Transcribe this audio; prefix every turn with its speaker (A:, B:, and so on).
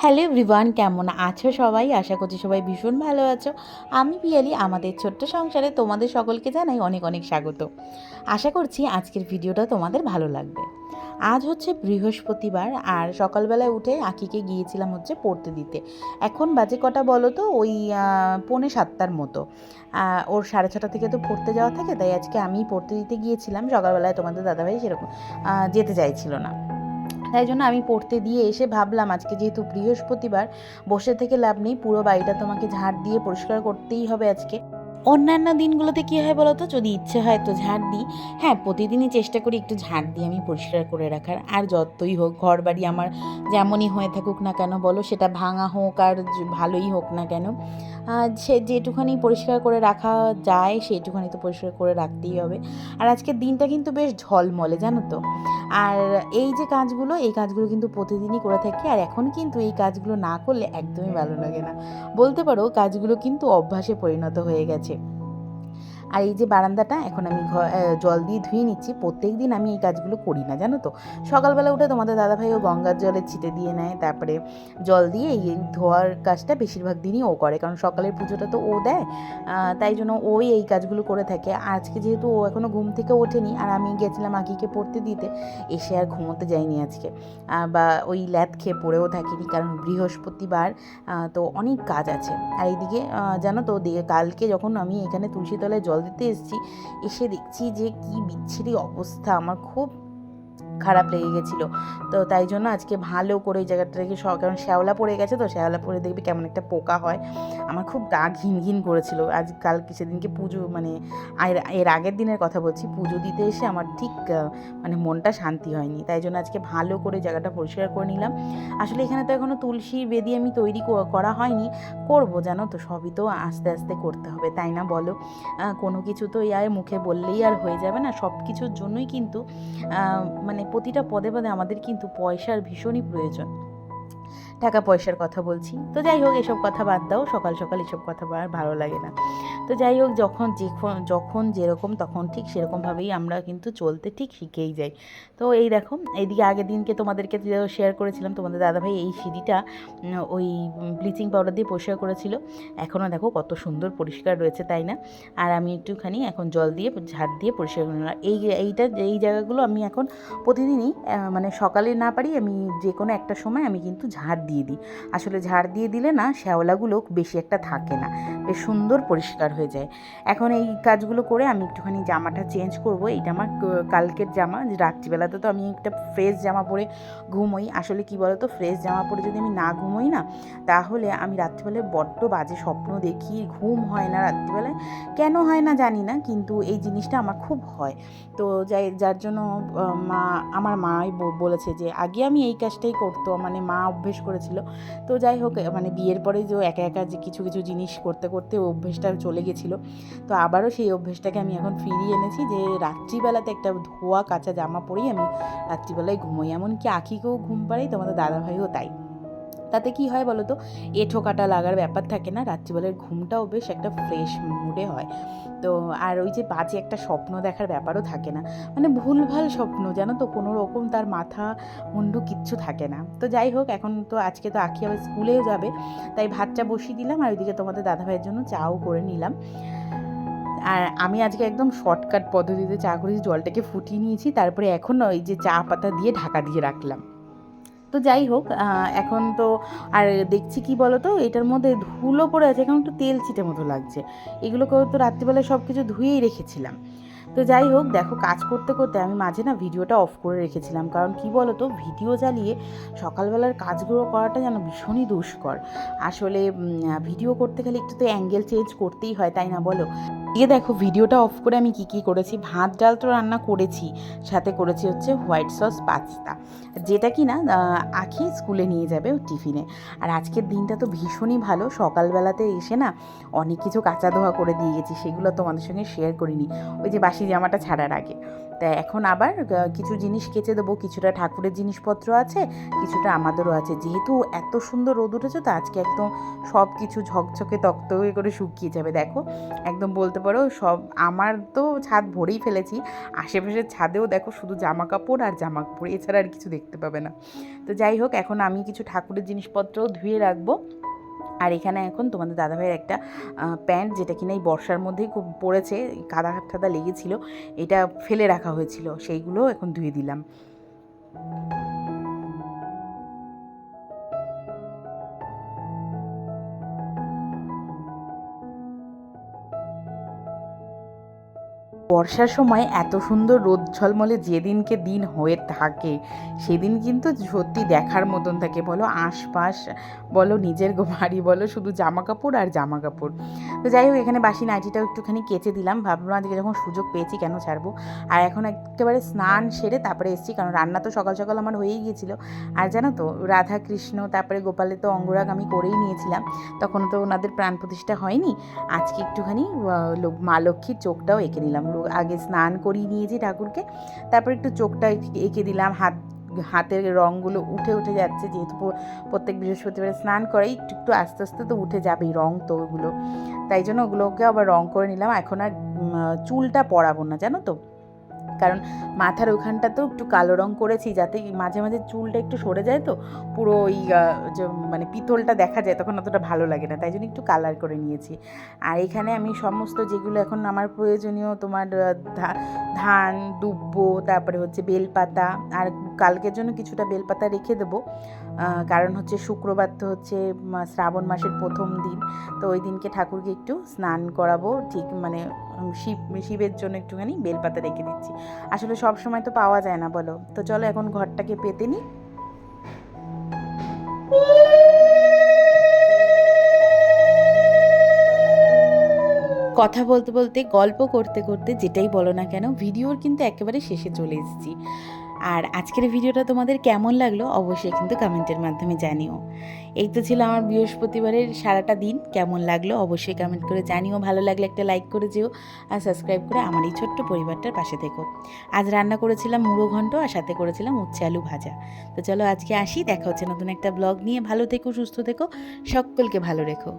A: Hello everyone, কেমন আছো সবাই? আশা করছি সবাই ভীষণ ভালো আছো। আমি পিয়ালি, আমাদের ছোট্ট সংসারে তোমাদের সকলকে জানাই অনেক অনেক স্বাগত। আশা করছি আজকের ভিডিওটা তোমাদের ভালো লাগবে। আজ হচ্ছে বৃহস্পতিবার আর সকালবেলায় উঠে আঁকিকে গিয়েছিলাম হচ্ছে পড়তে দিতে। এখন বাজে কটা বলো তো? ওই পৌনে সাতটার মতো। ওর সাড়ে ছটা থেকে তো পড়তে যাওয়া থাকে, তাই আজকে আমি পড়তে দিতে গিয়েছিলাম। সকালবেলায় তোমাদের দাদাভাই সেরকম যেতে চাইছিল না। তাই জন্য আমি পড়তে দিয়ে এসে ভাবলাম, আজকে যেহেতু বৃহস্পতিবার, বসে থেকে লাভ নেই, পুরো বাড়িটা তোমাকে ঝাড় দিয়ে পরিষ্কার করতেই হবে আজকে। অন্যান্য দিনগুলোতে কী হয় বলো তো যদি ইচ্ছে হয় তো ঝাড় দিই। হ্যাঁ প্রতিদিনই চেষ্টা করি একটু ঝাড় দিয়ে আমি পরিষ্কার করে রাখার। আর যতই হোক ঘর বাড়ি আমার যেমনই হয়ে থাকুক না কেন বলো, সেটা ভাঙা হোক আর ভালোই হোক না কেন সে যেটুখানি পরিষ্কার করে রাখা যায়, সেইটুখানি তো পরিষ্কার করে রাখতেই হবে। আর আজকের দিনটা কিন্তু বেশ ঝলমলে, জানো তো? আর এই যে কাজগুলো, এই কাজগুলো কিন্তু প্রতিদিনই করে থাকি। আর এখন কিন্তু এই কাজগুলো না করলে একদমই ভালো লাগে না। বলতে পারো, কাজগুলো কিন্তু অভ্যাসে পরিণত হয়ে গেছে। আর এই যে বারান্দাটা এখন আমি জল দিয়ে ধুয়ে নিচ্ছি। প্রত্যেক দিন আমি এই কাজগুলো করি না, জানো তো? সকালবেলা উঠে তোমাদের দাদাভাইও গঙ্গার জলে ছিটে দিয়ে নেয়, তারপরে জল দিয়ে এই ধোয়ার কাজটা বেশিরভাগ দিনই ও করে, কারণ সকালের পুজোটা তো ও দেয় তাই জন্য ওই এই কাজগুলো করে থাকে। আজকে যেহেতু ও এখনও ঘুম থেকে ওঠেনি, আর আমি গেছিলাম আকিকে পড়তে দিতে, এসে আর ঘুমোতে যাইনি আজকে। বা ওই ল্যাদ খেয়ে পড়েও থাকিনি, কারণ বৃহস্পতিবার তো অনেক কাজ আছে। আর এইদিকে জানো তো কালকে যখন আমি এখানে তুলসী তলায় জল দিতে এসেছি এসে দেখছি যে কি বিচ্ছিরি অবস্থা। আমার খুব খারাপ লেগে গেছিল। তো তাই জন্য আজকে ভালো করে ওই জায়গাটাকে স- কারণ শ্যাওলা পড়ে গেছে তো, শ্যাওলা পড়ে দেখবি কেমন একটা পোকা হয়। আমার খুব গা ঘিন ঘিন করেছিল। আজ কালকে সেদিনকে পুজো মানে এর আগের দিনের কথা বলছি, পুজো দিতে এসে আমার ঠিক মানে মনটা শান্তি হয়নি। তাই জন্য আজকে ভালো করে জায়গাটা পরিষ্কার করে নিলাম। আসলে এখানে তো এখনও তুলসী বেদি আমি তৈরি করা হয়নি। করব জানো তো, সবই তো আস্তে আস্তে করতে হবে, তাই না বলো? কোনো কিছু তো আর মুখে বললেই আর হয়ে যাবে না। সব কিছুর জন্যই কিন্তু মানে প্রতিটা পদে পদে আমাদের কিন্তু পয়সার ভীষণই প্রয়োজন। টাকা পয়সার কথা বলছি। তো যাই হোক, এসব কথা বাদ দাও, সকাল সকাল এসব কথা আর ভালো লাগে না। তো যাই হোক, যখন যখন যেরকম তখন ঠিক সেরকমভাবেই আমরা কিন্তু চলতে ঠিক শিখেই যাই। তো এই দেখো এইদিকে আগের দিনকে তোমাদেরকে শেয়ার করেছিলাম, তোমাদের দাদাভাই এই সিঁড়িটা ওই ব্লিচিং পাউডার দিয়ে পরিষ্কার করেছিল। এখনও দেখো কত সুন্দর পরিষ্কার রয়েছে, তাই না? আর আমি একটুখানি এখন জল দিয়ে, ঝাড় দিয়ে পরিষ্কার করে নিলাম। এই এইটা, এই জায়গাগুলো আমি এখন প্রতিদিনই মানে সকালে না পারি, আমি যে কোনো একটা সময় আমি কিন্তু ঝাড় দিয়ে দিই। আসলে ঝাড় দিয়ে দিলে না শ্যাওলাগুলো বেশি একটা থাকে না, বেশ সুন্দর পরিষ্কার হয়ে যায়। এখন এই কাজগুলো করে আমি একটুখানি জামাটা চেঞ্জ করব। এইটা আমার কালকের জামা রাত্রিবেলাতে তো আমি একটা ফ্রেশ জামা পরে ঘুমোই। আসলে কি বলতো, ফ্রেশ জামা পরে যদি আমি না ঘুমোই না, তাহলে আমি রাত্রিবেলায় বড্ড বাজে স্বপ্ন দেখি, ঘুম হয় না রাত্রিবেলায়। কেন হয় না জানি না, কিন্তু এই জিনিসটা আমার খুব হয়। তো যাই, যার জন্য মা, আমার মাই বলেছে যে, আগে আমি এই কাজটাই করতো মানে মা অভ্যেস করেছিল। তো যাই হোক মানে বিয়ের পরে যে একা একা যে কিছু কিছু জিনিস করতে করতে অভ্যেসটা চলে গেছিল। তো আবারও সেই অভ্যেসটাকে আমি এখন ফিরিয়ে এনেছি যে রাত্রিবেলাতে একটা ধোয়া, কাঁচা জামা পরেই আমি রাত্রিবেলায় ঘুমোই। এমনকি আখিকেও ঘুম পাড়াই, তোমাদের দাদাভাইও তাই। তাতে কি হয় বলো তো এ ঠোকাটা লাগার ব্যাপার থাকে না, রাত্রিবেলার ঘুমটাও বেশ একটা ফ্রেশ মুডে হয়। তো আর ওই যে বাজে একটা স্বপ্ন দেখার ব্যাপারও থাকে না। মানে ভুলভাল স্বপ্ন, জানো তো? কোনো রকম তার মাথা মুন্ডু কিচ্ছু থাকে না। তো যাই হোক, এখন তো আজকে তো আখি আবার স্কুলেও যাবে। তাই ভাতটা বসিয়ে দিলাম আর ওইদিকে তোমাদের দাদাভাইয়ের জন্য চাও করে নিলাম। আর আমি আজকে একদম শর্টকাট পদ্ধতিতে চা করেছি, জলটাকে ফুটিয়ে নিয়েছি। তারপরে এখন ওই যে চা পাতা দিয়ে ঢাকা দিয়ে রাখলাম। তো যাই হোক এখন তো আর দেখছি কি বলো তো এটার মধ্যে ধুলো পড়ে আছে, এখন একটু তেল ছিটে মতো লাগছে। এগুলোকেও তো রাত্রিবেলায় সব কিছু ধুয়েই রেখেছিলাম। তো যাই হোক, দেখো কাজ করতে করতে আমি মাঝে না ভিডিওটা অফ করে রেখেছিলাম, কারণ কি বলো তো ভিডিও চালিয়ে সকালবেলার কাজগুলো করাটা যেন ভীষণই দুষ্কর। আসলে ভিডিও করতে গেলে একটু তো অ্যাঙ্গেল চেঞ্জ করতেই হয়, তাই না বলো? দিয়ে দেখো, ভিডিওটা অফ করে আমি কি কি করেছি? ভাত, ডাল তো রান্না করেছি। সাথে করেছি হচ্ছে হোয়াইট সস পাস্তা। যেটা কি না আখি স্কুলে নিয়ে যাবে টিফিনে। আর আজকের দিনটা তো ভীষণই ভালো। সকালবেলাতে এসে না অনেক কিছু কাঁচা ধোয়া করে দিয়ে গেছি। সেগুলো তোমাদের সঙ্গে শেয়ার করিনি। ওই যে বাসি জামাটা ছাড়ার আগে। তা এখন আবার কিছু জিনিস কেচে দেবো, কিছুটা ঠাকুরের জিনিসপত্র আছে, কিছুটা আমাদেরও আছে। যেহেতু এত সুন্দর রোদ উঠেছে, তো আজকে একদম সব কিছু ঝকঝকে তক্তকে করে শুকিয়ে যাবে। দেখো, একদম বলতে পারো সব, আমার তো ছাদ ভরেই ফেলেছি, আশেপাশের ছাদেও দেখো শুধু জামা কাপড় আর জামা কাপড় এছাড়া আর কিছু দেখতে পাবে না। তো যাই হোক, এখন আমি কিছু ঠাকুরের জিনিসপত্র ধুয়ে রাখব। আর এখানে এখন তোমাদের দাদাভাইয়ের একটা প্যান্ট যেটা কিনা এই বর্ষার মধ্যেই খুব পড়েছে, কাদা ঠাদা লেগেছিলো, এটা ফেলে রাখা হয়েছিল, সেইগুলো এখন ধুয়ে দিলাম। বর্ষার সময় এত সুন্দর রোদ ঝলমলে যেদিনকে দিন হয়ে থাকে, সেদিন কিন্তু সত্যি দেখার মতন থাকে। বলো আশপাশ, বলো নিজের বাড়ি, বলো শুধু জামা কাপড় আর জামা কাপড় তো যাই হোক, এখানে বাসি নাইটিটাও একটুখানি কেচে দিলাম। ভাবলাম আজকে যখন সুযোগ পেয়েছি কেন ছাড়বো? আর এখন একেবারে স্নান সেরে তারপরে এসেছি, কারণ রান্না তো সকাল সকাল আমার হয়েই গিয়েছিল। আর জানো তো রাধা কৃষ্ণ তারপরে গোপালে তো অঙ্গরাগ আমি করেই নিয়েছিলাম। তখন তো ওনাদের প্রাণ প্রতিষ্ঠা হয়নি। আজকে একটুখানি মা লক্ষ্মীর চোখটাও এঁকে নিলাম। লো- আগে স্নান করিয়ে নিয়েছি ঠাকুরকে। তারপর একটু চোখটা এঁকে- দিলাম, হাত, হাতের রঙগুলো উঠে উঠে যাচ্ছে যেহেতু প্রত্যেক বৃহস্পতিবার স্নান করে একটু একটু আস্তে আস্তে তো উঠে যাবেই রং তো ওগুলো। তাই জন্য ওগুলোকে আবার রঙ করে নিলাম। এখন আর চুলটা পরাবো না, জানো তো? কারণ মাথার ওখানটাতেও একটু কালো রং করেছি যাতে মাঝে মাঝে চুলটা একটু সরে যায় তো, পুরো ওই যে মানে পিতলটা দেখা যায় তখন অতটা ভালো লাগে না, তাই জন্য একটু কালার করে নিয়েছি। আর এখানে আমি সমস্ত যেগুলো এখন আমার প্রয়োজনীয়, তোমার ধান, দুব্বো, তারপরে হচ্ছে বেলপাতা, আর কালকের জন্য কিছুটা বেলপাতা রেখে দেবো। কারণ হচ্ছে শুক্রবার তো হচ্ছে শ্রাবণ মাসের প্রথম দিন। তো ওই দিনকে ঠাকুরকে একটু স্নান করাবো, ঠিক মানে শিব, শিবের জন্য একটুখানি বেলপাতা রেখে দিচ্ছি। আসলে সব সময় তো পাওয়া যায় না, বলো। তো চলো এখন ঘরটাকে পেতে নিই কথা বলতে বলতে, গল্প করতে করতে যেটাই বলো না কেন, ভিডিওর কিন্তু একেবারে শেষে চলে এসেছি। আর আজকের ভিডিওটা তোমাদের কেমন লাগল অবশ্যই কিন্তু কমেন্টের মাধ্যমে জানিও। এই তো ছিল আমার বৃহস্পতিবারের সারাটা দিন, কেমন লাগল অবশ্যই কমেন্ট করে জানিও, ভালো লাগলে একটা লাইক করে যেও আর সাবস্ক্রাইব করে আমার এই ছোট্ট পরিবারটার পাশে থেকো। আজ রান্না করেছিলাম মুড়ো ঘন্ট আর সাথে করেছিলাম উচ্ছে আলু ভাজা। তো চলো আজকে আসি, দেখা হচ্ছে নতুন একটা ব্লগ নিয়ে। ভালো থেকো, সুস্থ থেকো, সকলকে ভালো রেখো।